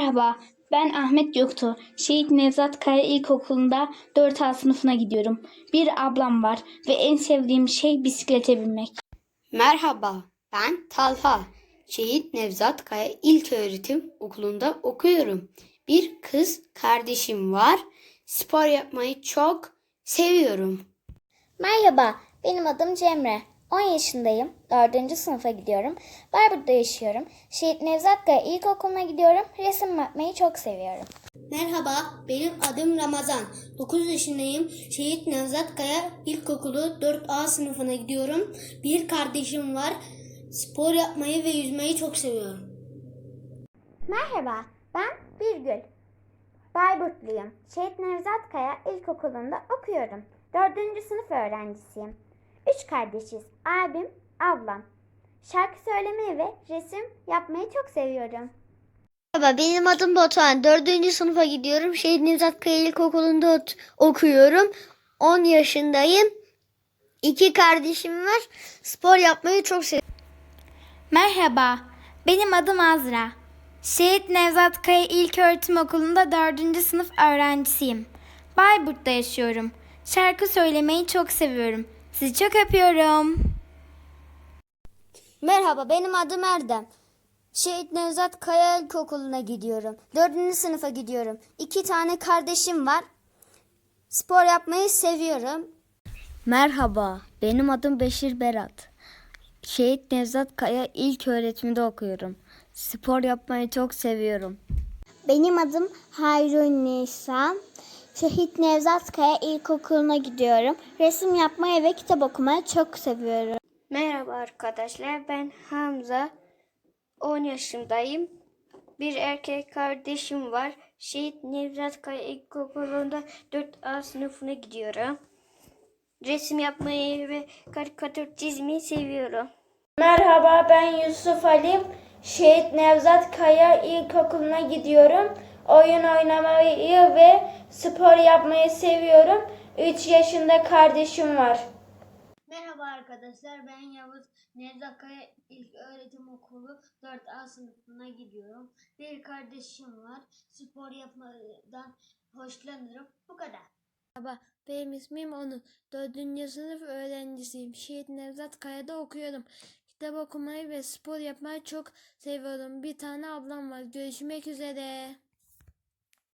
Merhaba, ben Ahmet Göktuğ. Şehit Nevzat Kaya İlkokulu'nda 4A sınıfına gidiyorum. Bir ablam var ve en sevdiğim şey bisiklete binmek. Merhaba, ben Talha. Şehit Nevzat Kaya İlköğretim Okulu'nda okuyorum. Bir kız kardeşim var. Spor yapmayı çok seviyorum. Merhaba, benim adım Cemre. 10 yaşındayım, 4. sınıfa gidiyorum. Bayburt'ta yaşıyorum. Şehit Nevzat Kaya İlkokulu'na gidiyorum. Resim yapmayı çok seviyorum. Merhaba, benim adım Ramazan. 9 yaşındayım. Şehit Nevzat Kaya İlkokulu 4A sınıfına gidiyorum. Bir kardeşim var. Spor yapmayı ve yüzmeyi çok seviyorum. Merhaba, ben Birgül. Bayburtluyum. Şehit Nevzat Kaya İlkokulu'nda okuyorum. 4. sınıf öğrencisiyim. Kardeşiz. Abim, ablam. Şarkı söylemeyi ve resim yapmayı çok seviyorum. Merhaba benim adım Batuhan. Dördüncü sınıfa gidiyorum. Şehit Nevzat Kaya İlkokulu'nda ot- okuyorum. 10 yaşındayım. İki kardeşim var. Spor yapmayı çok seviyorum. Merhaba, benim adım Azra. Şehit Nevzat Kaya İlköğretim Okulu'nda 4. sınıf öğrencisiyim. Bayburt'ta yaşıyorum. Şarkı söylemeyi çok seviyorum. Sizi çok öpüyorum. Merhaba benim adım Erdem. Şehit Nevzat Kaya İlkokulu'na gidiyorum. Dördüncü sınıfa gidiyorum. İki tane kardeşim var. Spor yapmayı seviyorum. Merhaba benim adım Beşir Berat. Şehit Nevzat Kaya İlköğretim'de okuyorum. Spor yapmayı çok seviyorum. Benim adım Hayrun Nisa. Şehit Nevzat Kaya İlkokulu'na gidiyorum. Resim yapmayı ve kitap okumayı çok seviyorum. Merhaba arkadaşlar, ben Hamza. 10 yaşındayım. Bir erkek kardeşim var. Şehit Nevzat Kaya İlkokulu'nda 4A sınıfına gidiyorum. Resim yapmayı ve karikatür çizmeyi seviyorum. Merhaba ben Yusuf Halim. Şehit Nevzat Kaya İlkokulu'na gidiyorum. Oyun oynamayı ve spor yapmayı seviyorum. 3 yaşında kardeşim var. Merhaba arkadaşlar ben Yavuz Nevzakaya İlk Öğretim Okulu 4A sınıfına gidiyorum. Bir kardeşim var. Spor yapmadan hoşlanırım. Bu kadar. Merhaba, benim ismim Onur. Dördüncü sınıf öğrencisiyim. Şehit Nevzat Kaya'da okuyorum. Kitap okumayı ve spor yapmayı çok seviyorum. Bir tane ablam var. Görüşmek üzere.